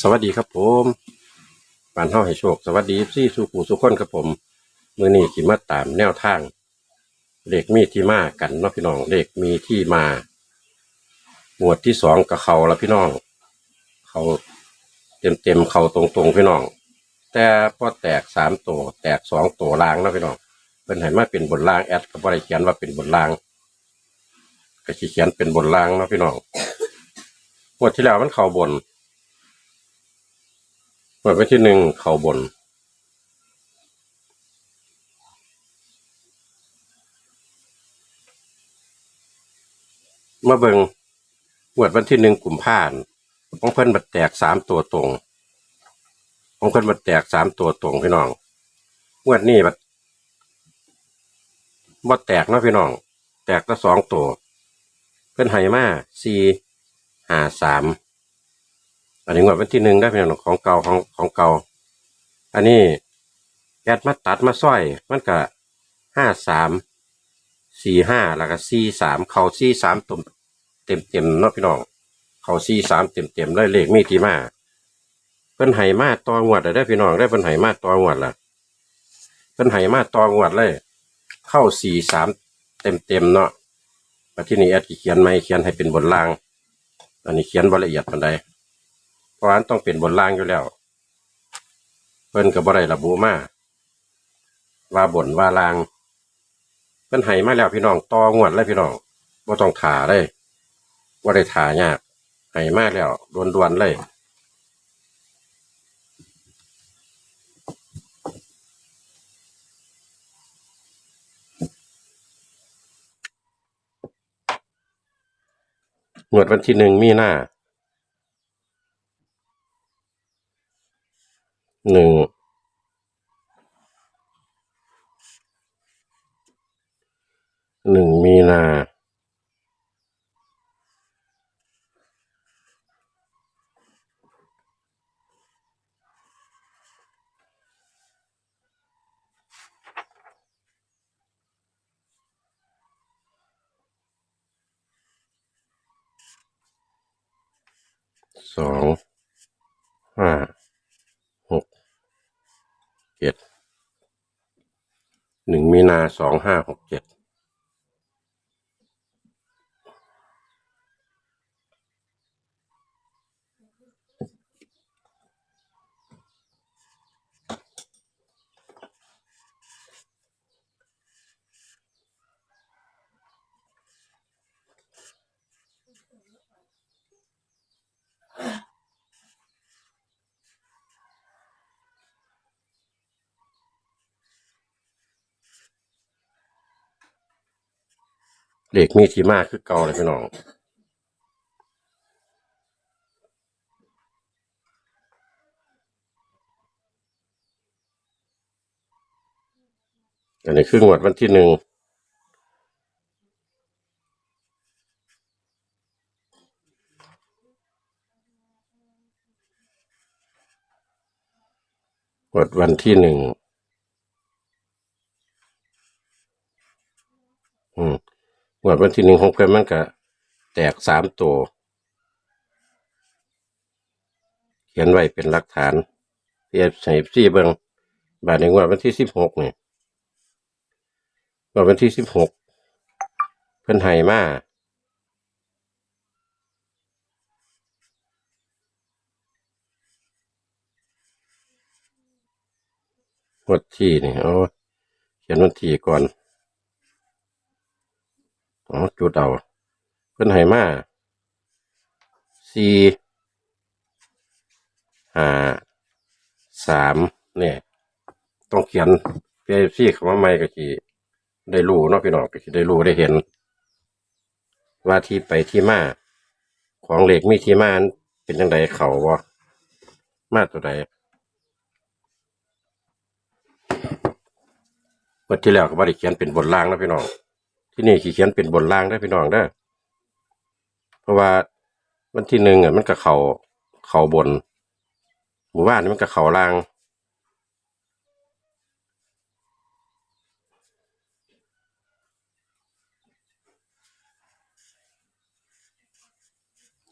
สวัสดีครับผมปานเฮาให้โชค สวัสดีซี่สู่ผู้สุคนครับผม มื้อนี้สิมาตามแนวทางเลขมีที่มากันเนาะพี่น้องเลขมีที่มา หมวดที่สองกับเขาละพี่น้อง เขาเต็มเต็มเขาตรงๆพี่น้อง แต่พอแตกสามตัวแตกสองตัวลางเนาะพี่น้องเป็นให้มาเป็นบนล่างแอดก็บ่ได้เขียนว่าเป็นบนล่างก็สิเขียนเป็นบนล่างเนาะพี่น้องงวดที่แล้วมันเข้าบน เปิดไปที่หนึ่งเข่าบน มาเบิงงวดวันที่หนึ่งกลุ่มผ่านของเพิ่นบัดแตกสามตัวตรงของเพิ่นบัดแตกสามตัวตรงพี่น้องงวดนี้บัดบ่แตกเนาะพี่น้อง แตกละสองตัว เพิ่นให้มาสี่ห้าสาม อันนี้งวดวันที่หนึ่งได้เป็นของเก่าของของเก่า อันนี้แอดมาตัดมาสร้อย มันก็ห้าสามสี่ห้าแล้วก็สี่สามเขาสี่สามตุ่มเต็มเต็มเนาะพี่น้องเขาสี่สามเต็มเต็มๆเลยเลขมีทีมาเพิ่นไห้มาตองวดได้พี่น้องได้เพิ่นไห้มาตองวดละเพิ่นไห้มาตองวดเลย เข้าสี่สามเต็มเต็มเนาะมาที่นี่แอดเขียนไหมเขียนให้เป็นบนล่าง อันนี้เขียนบ่ละเอียดปานใด เพราะนั้นต้องเป็นบนล่างอยู่แล้ว เพิ่นก็บ่ได้ระบุมาว่าบนว่าล่าง เพิ่นให้มาแล้วพี่น้องต่องวดเลยพี่น้องบ่ต้องถ่าเลยบ่ได้ถ่ายากให้มาแล้วด่วนๆเลยงวดวันที่หนึ่งมีหน้า หนึ่งหนึ่งมีนาสองห้า เจ็ดหนึ่งมีนาสองห้าหกเจ็ด เลขมีที่มากคือเก่าเลยพี่น้องอันนี้คืองวดวันที่หนึ่งงวดวันที่หนึ่งอืมง วดวันที่หนึ่งของเพื่อนมันก็แตกสามตัวเขียนไว้เป็นหลักฐานเพียบใส่ซี่เบิงบาทในงวดวันที่สิบหกเนี่งวดวันที่สิบหกเพิ่นไห้มาวันที่นี่เอาเขียนวันที่ก่อน อ๋อจุดเอาเพิ่นไห้มาสี่ห้าสามเนี่ย ต้องเขียนเพียซี่คำว่าไม่ก็สิได้รู้เนาะพี่น้องก็สิได้รู้ได้เห็น ว่าที่ไปที่มา ของเหล็กมีที่มาเป็นจังไดเขาบ่มาตัวใดเมื่อที่แล้วก็บ่ได้เขียนเป็นบทล่างนะพี่น้อง ที่นี่ขีเขียนเป็นบทล่างได้พี่น้องเด้อเพราะว่าวันที่หนึ่งอะมันก็เขาเขาบนหมู่บ้านนี่มันก็เขาล่าง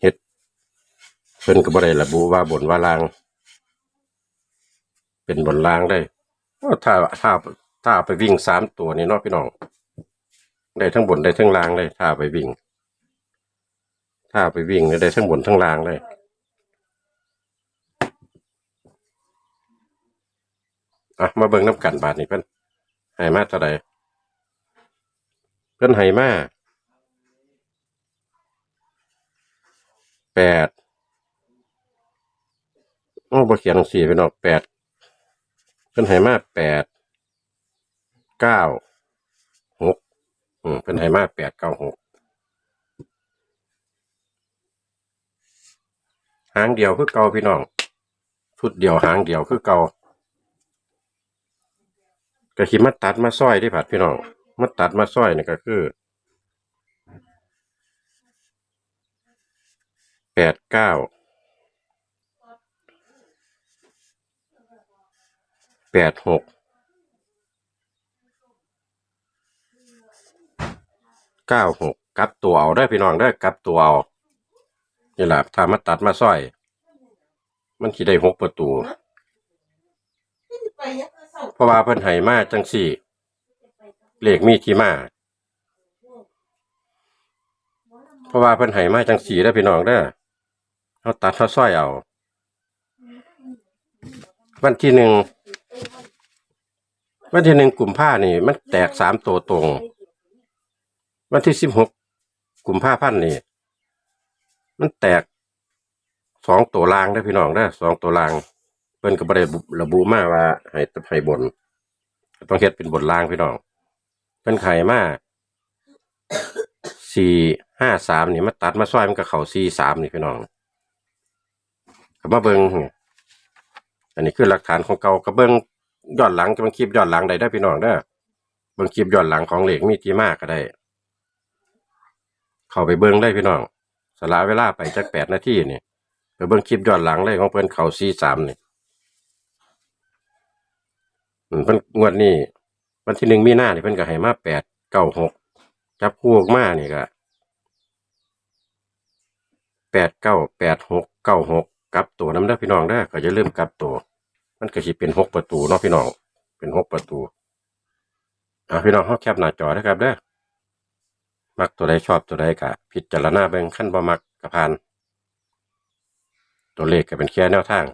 เฮ็ดเพิ่นก็บ่ได้ระบุว่าบนว่าล่าง เป็นบนล่างได้ถ้าถ้าถ้าเอาไปวิ่งสามตัวนี่เนาะพี่น้อง ได้ทั้งบนได้ทั้งล่างเลยถ้าไปวิ่ง ถ้าไปวิ่งเนี่ยได้ทั้งบนทั้งล่างเลยอะมาเบิ่งน้ำกันบาทนี่เพิ่นให้มาเท่าใดเพิ่นให้มาแปดโอ้บเขียนสี่ไปเนาะแปดเพิ่นให้มาแปดเก้า อืมเพิ่นให้มาแปดเก้าหกหางเดียวคือเก่าพี่น้องชุดเดียวหางเดียวคือเก่าก็คิดมาตัดมาซ้อยที่ผัดพี่น้องมาตัดมาซ้อยนี่ก็คือแปดเก้าแปดหก เก้าหกกลับตัวเอาได้พี่น้องได้กลับตัวเอานี่แหละถ้ามาตัดมาซ้อย มันคิได้หกประตู เพราะว่าเพิ่นให้มาจังสี่เลขมีที่มาเพราะว่าเพิ่นให้มาจังสี่ได้พี่น้องเด้เขาตัดเขาซ้อยเอา วันที่หนึ่งวันที่หนึ่งกลุ่มผ้านี่ มันแตกสามตัวตรง วันที่สิบหกกลุ่มผ้าพันธ์นี่มันแตกสองตัวลางได้พี่น้องได้สองตัวลางเพิ่นก็บ่ได้ระบุมาว่าให้ให้บน ต้องเฮ็ดเป็นบนล่างพี่น้องเพิ่นไข่มาสี่ห้าสามนี่มาตัดมาซอยมันก็เข้าสี่สามนี่พี่น้องก็มาเบิงอันนี้คือหลักฐานของเก่าก็เบิงย้อนหลังจะเบิงคลิปย้อนหลังได้ได้พี่น้องเด้เบิงคลิปย้อนหลังของเหล็กมีที่มากก็ได้ เข้าไปเบิ่งได้พี่น้องสละเวลาไปจักแปดนาทีนี่ไปเบิ่งคลิปย้อนหลังเลยของเพิ่อนเขาสี่สามนี่มเพิ่นงวดนี้วันที่หนึ่งมีนาเนี่ยเพิ่นก็ให้มาแปดเก้าหกจับคู่ออกมานี่ก็แปดเก้าแปดหกเก้าหกกลับตัวน้ำได้พี่น้องได้ก็จะเริ่มกลับตัว มันก็สิเป็นหกประตูเนาะพี่น้องเป็นหกประตูอ่าพี่น้องเฮาแคปหน้าจอนะครับเด้ มักตัวใดชอบตัวใดก็พิจารณาเบิ่งขั้นบ่มักก็ผ่าน ตัวเลขก็เป็นแค่แนวทาง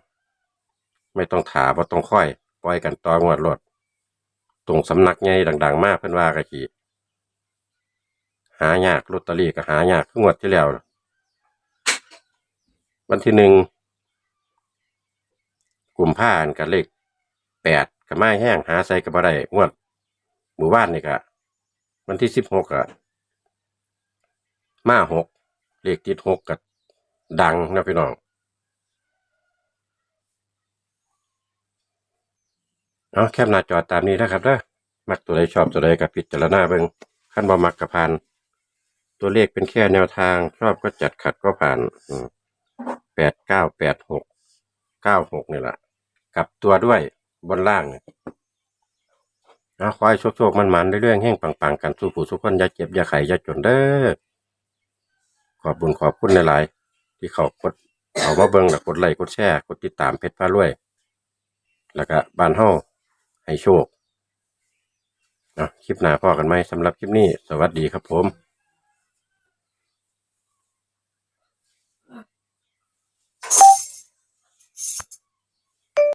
ไม่ต้องถาบ่ต้องค่อย ปล่อยกันต่องวดรถตรงสำนักใหญ่ดัง ๆ มากเพิ่นว่ากะขี่หายากลอตเตอรี่ก็หายากคืองวดที่แล้ว วันที่หนึ่งกลุ่มผ้าอันกับเลขแปดกับไม้แห้งหาใส่กับอะไรงวดหมู่บ้านนี่ก็วันที่สิบหกอะ มาหกเลขติดหกกับดังนะพี่น้องเอาแคปหน้าจอตามนี้นะครับเด้อมักตัวใดชอบตัวใดกับพิจารณาเบิ่งขั้นบ่มักกับผ่าน ตัวเลขเป็นแค่แนวทาง ชอบก็จัดขัดก็ผ่านแปดเก้าแปดหกเก้าหกนี่แหละกลับตัวด้วยบนล่างเอาขอให้โชคๆมันๆเรื่อยๆแห้งปังๆ กันสู้ผู้สุขคนอย่าเจ็บอย่าไข้อย่าจนเด้อ ขอบบุญขอบคุณหลายๆที่เขากดเอามาเบิ้งแล้วกดไลค์กดแชร์กดติดตามเพจพารวย แล้วก็บ้านเฮาให้โชคนะคลิปหน้าพ่อกันไหมสำหรับคลิปนี้ สวัสดีครับผม